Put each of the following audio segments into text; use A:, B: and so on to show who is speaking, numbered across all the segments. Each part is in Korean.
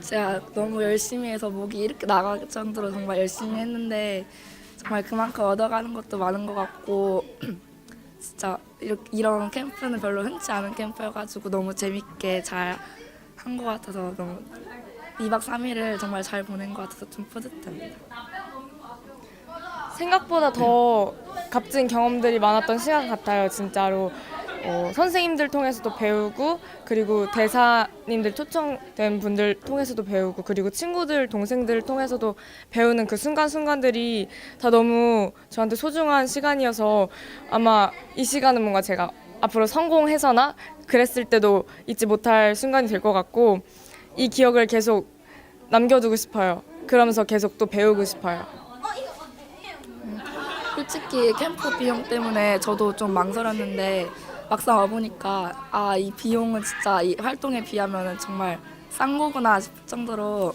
A: 제가 너무 열심히 해서 목이 이렇게 나갈 정도로 정말 열심히 했는데 정말 그만큼 얻어가는 것도 많은 것 같고 진짜 이렇게, 이런 캠프는 별로 흔치 않은 캠프여가지고 너무 재밌게 잘 한 것 같아서 너무 2박 3일을 정말 잘 보낸 것 같아서 좀 뿌듯합니다.
B: 생각보다 더 값진 경험들이 많았던 시간 같아요, 진짜로. 어, 선생님들 통해서도 배우고 그리고 대사님들 초청된 분들 통해서도 배우고 그리고 친구들 동생들 통해서도 배우는 그 순간순간들이 다 너무 저한테 소중한 시간이어서 아마 이 시간은 뭔가 제가 앞으로 성공해서나 그랬을 때도 잊지 못할 순간이 될 것 같고 이 기억을 계속 남겨두고 싶어요. 그러면서 계속 또 배우고 싶어요.
A: 솔직히 캠프 비용 때문에 저도 좀 망설였는데 막상 와보니까 아 이 비용은 진짜 이 활동에 비하면 정말 싼 거구나 싶을 정도로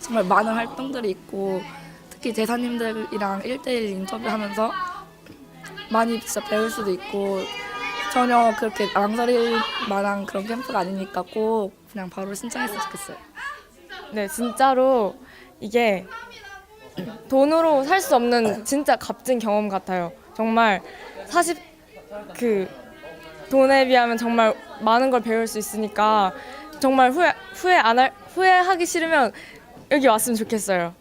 A: 정말 많은 활동들이 있고 특히 대사님들이랑 1대1 인터뷰하면서 많이 진짜 배울 수도 있고 전혀 그렇게 망설일 만한 그런 캠프가 아니니까 꼭 그냥 바로 신청했으면 좋겠어요.
B: 네, 진짜로 이게 돈으로 살 수 없는 진짜 값진 경험 같아요. 정말 40그 돈에 비하면 정말 많은 걸 배울 수 있으니까 정말 후회 후회 안 할 후회하기 싫으면 여기 왔으면 좋겠어요.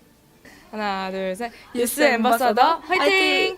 B: 하나, 둘, 셋. 유스 엠버서더 화이팅!